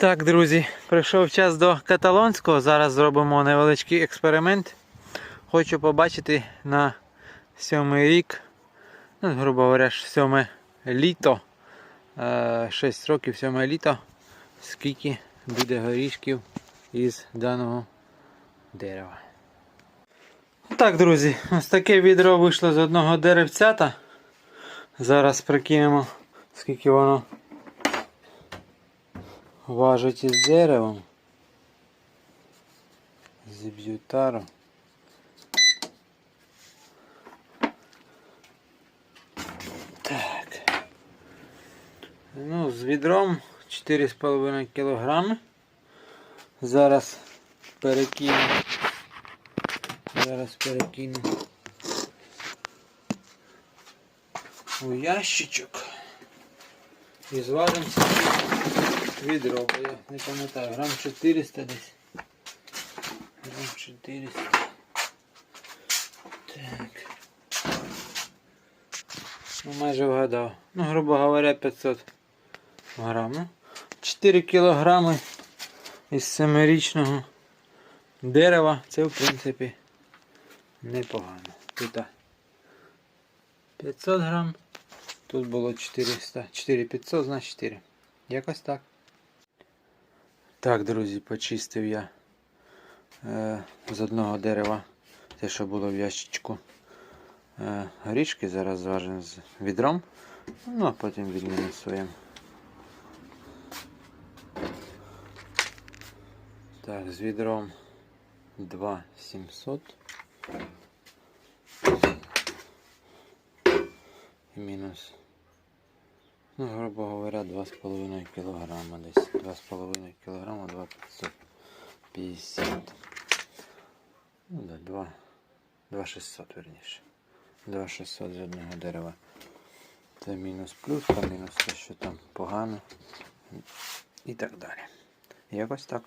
Так, друзі, прийшов час до каталонського. Зараз зробимо невеличкий експеримент. Хочу побачити на сьомий рік, ну, грубо говоря, сьоме літо. 6 років, сьоме літо. Скільки буде горішків із даного дерева. Так, друзі, ось таке відро вийшло з одного деревцята. Зараз прикинемо, скільки воно важить із деревом. Зіб'ю тару. Так. Ну, з відром 4,5 кг. Зараз перекину. Зараз перекину у ящичок. І зважимо скільки відро, бо я не пам'ятаю, грам 400 десь. Грам 400. Так. Ну, майже вгадав. Ну, грубо говоря, 500 грам. Ну, 4 кілограми із семирічного дерева. Це, в принципі, непогано. Тут 500 грам. Тут було 400, 4500, значить 4. Якось так. Так, друзі, почистив я е, з одного дерева те, що було в ящичку. Е, горішки зараз зважимо з відром. Ну, а потім відмінусуємо. Так, з відром 2700. І мінус. Ну, грубо говоря, 2,5 кг десь. 2,5 кг 2,550. Ну да, 2, 2,600 верніше. 2,600 з одного дерева. Це мінус плюс, та мінус те, що там погано. І так далі. Якось так.